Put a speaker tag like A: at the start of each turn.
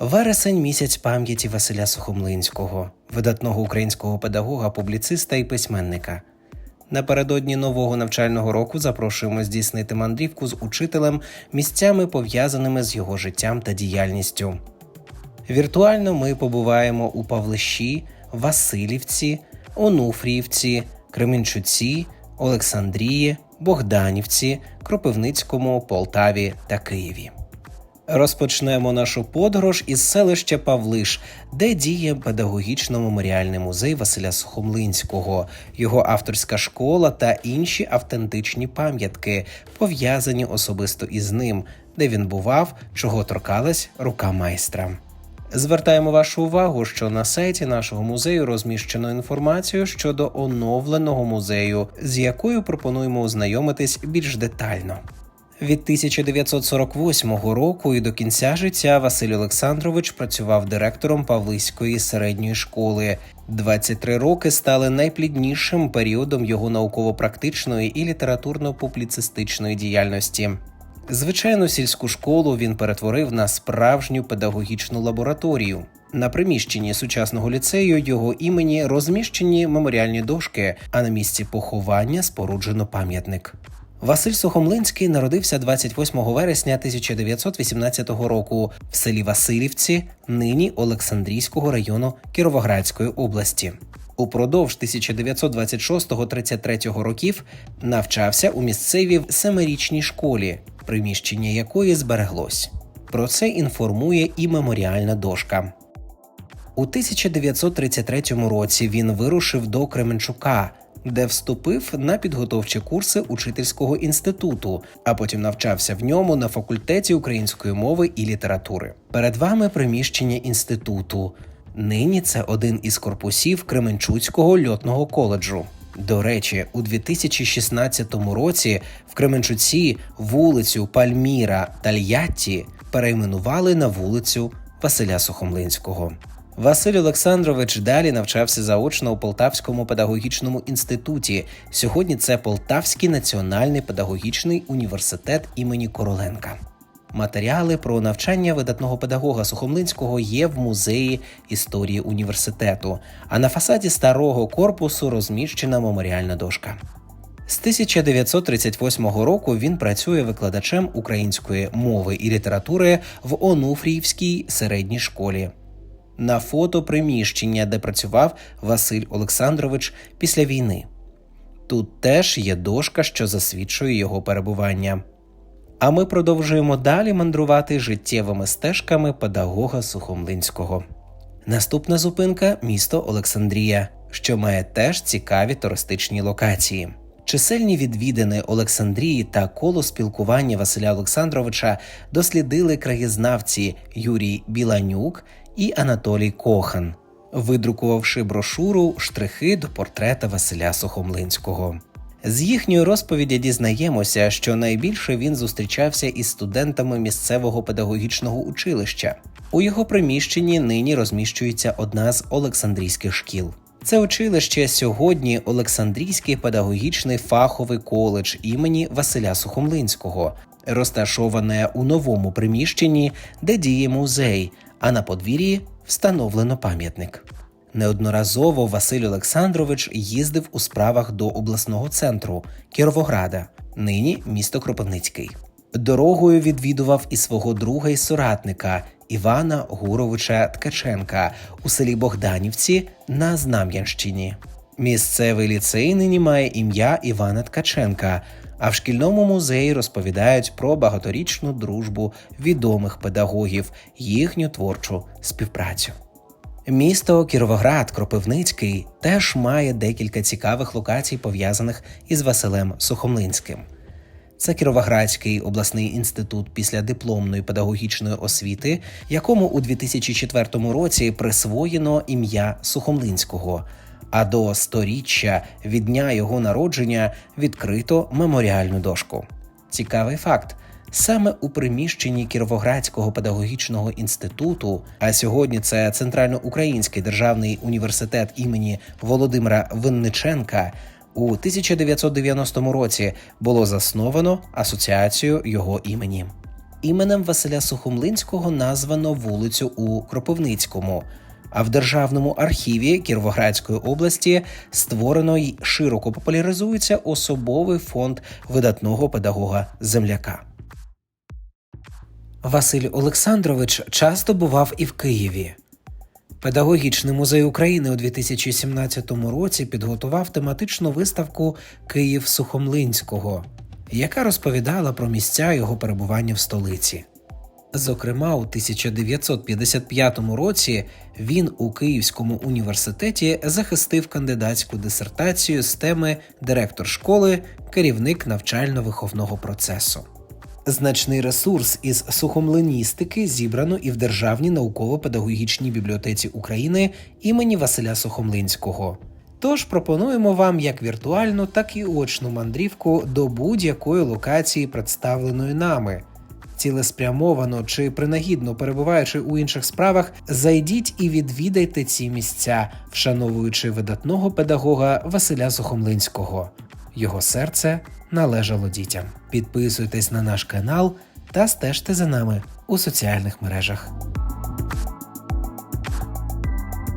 A: Вересень місяць пам'яті Василя Сухомлинського, видатного українського педагога, публіциста і письменника. Напередодні нового навчального року запрошуємо здійснити мандрівку з учителем місцями, пов'язаними з його життям та діяльністю. Віртуально ми побуваємо у Павлищі, Васильівці, Онуфріївці, Кременчуці, Олександрії, Богданівці, Кропивницькому, Полтаві та Києві. Розпочнемо нашу подорож із селища Павлиш, де діє педагогічно-меморіальний музей Василя Сухомлинського, його авторська школа та інші автентичні пам'ятки, пов'язані особисто із ним, де він бував, чого торкалась рука майстра. Звертаємо вашу увагу, що на сайті нашого музею розміщено інформацію щодо оновленого музею, з якою пропонуємо ознайомитись більш детально. Від 1948 року і до кінця життя Василь Олександрович працював директором Павлиської середньої школи. 23 роки стали найпліднішим періодом його науково-практичної і літературно-публіцистичної діяльності. Звичайну сільську школу він перетворив на справжню педагогічну лабораторію. На приміщенні сучасного ліцею його імені розміщені меморіальні дошки, а на місці поховання споруджено пам'ятник. Василь Сухомлинський народився 28 вересня 1918 року в селі Васильівці, нині Олександрійського району Кіровоградської області. Упродовж 1926-33 років навчався у місцевій семирічній школі, приміщення якої збереглось. Про це інформує і меморіальна дошка. У 1933 році він вирушив до Кременчука, де вступив на підготовчі курси учительського інституту, а потім навчався в ньому на факультеті української мови і літератури. Перед вами приміщення інституту. Нині це один із корпусів Кременчуцького льотного коледжу. До речі, у 2016 році в Кременчуці вулицю Пальміра Тальятті перейменували на вулицю Василя Сухомлинського. Василь Олександрович далі навчався заочно у Полтавському педагогічному інституті. Сьогодні це Полтавський національний педагогічний університет імені Короленка. Матеріали про навчання видатного педагога Сухомлинського є в музеї історії університету, а на фасаді старого корпусу розміщена меморіальна дошка. З 1938 року він працює викладачем української мови і літератури в Онуфріївській середній школі. На фото приміщення, де працював Василь Олександрович після війни. Тут теж є дошка, що засвідчує його перебування. А ми продовжуємо далі мандрувати життєвими стежками педагога Сухомлинського. Наступна зупинка місто Олександрія, що має теж цікаві туристичні локації. Чисельні відвідини Олександрії та коло спілкування Василя Олександровича дослідили краєзнавці Юрій Біланюк і Анатолій Кохан, видрукувавши брошуру штрихи до портрета Василя Сухомлинського. З їхньої розповіді дізнаємося, що найбільше він зустрічався із студентами місцевого педагогічного училища. У його приміщенні нині розміщується одна з Олександрійських шкіл. Це училище сьогодні Олександрійський педагогічний фаховий коледж імені Василя Сухомлинського, розташоване у новому приміщенні, де діє музей, а на подвір'ї встановлено пам'ятник. Неодноразово Василь Олександрович їздив у справах до обласного центру Кіровограда, нині місто Кропивницький. Дорогою відвідував і свого друга і соратника Івана Гуровича Ткаченка у селі Богданівці на Знам'янщині. Місцевий ліцей нині має ім'я Івана Ткаченка, а в шкільному музеї розповідають про багаторічну дружбу відомих педагогів, їхню творчу співпрацю. Місто Кіровоград Кропивницький теж має декілька цікавих локацій, пов'язаних із Василем Сухомлинським. Це Кіровоградський обласний інститут післядипломної педагогічної освіти, якому у 2004 році присвоєно ім'я Сухомлинського. А до сторіччя від дня його народження відкрито меморіальну дошку. Цікавий факт: саме у приміщенні Кіровоградського педагогічного інституту, а сьогодні це Центральноукраїнський державний університет імені Володимира Винниченка. У 1990 році було засновано асоціацію його імені. Іменем Василя Сухомлинського названо вулицю у Кропивницькому. А в Державному архіві Кіровоградської області створено й широко популяризується особовий фонд видатного педагога земляка. Василь Олександрович часто бував і в Києві. Педагогічний музей України у 2017 році підготував тематичну виставку Київ Сухомлинського, яка розповідала про місця його перебування в столиці. Зокрема, у 1955 році він у Київському університеті захистив кандидатську дисертацію з теми директор школи, керівник навчально-виховного процесу. Значний ресурс із сухомлиністики зібрано і в Державній науково-педагогічній бібліотеці України імені Василя Сухомлинського. Тож пропонуємо вам як віртуальну, так і очну мандрівку до будь-якої локації, представленої нами. Цілеспрямовано чи принагідно перебуваючи у інших справах, зайдіть і відвідайте ці місця, вшановуючи видатного педагога Василя Сухомлинського. Його серце належало дітям. Підписуйтесь на наш канал та стежте за нами у соціальних мережах.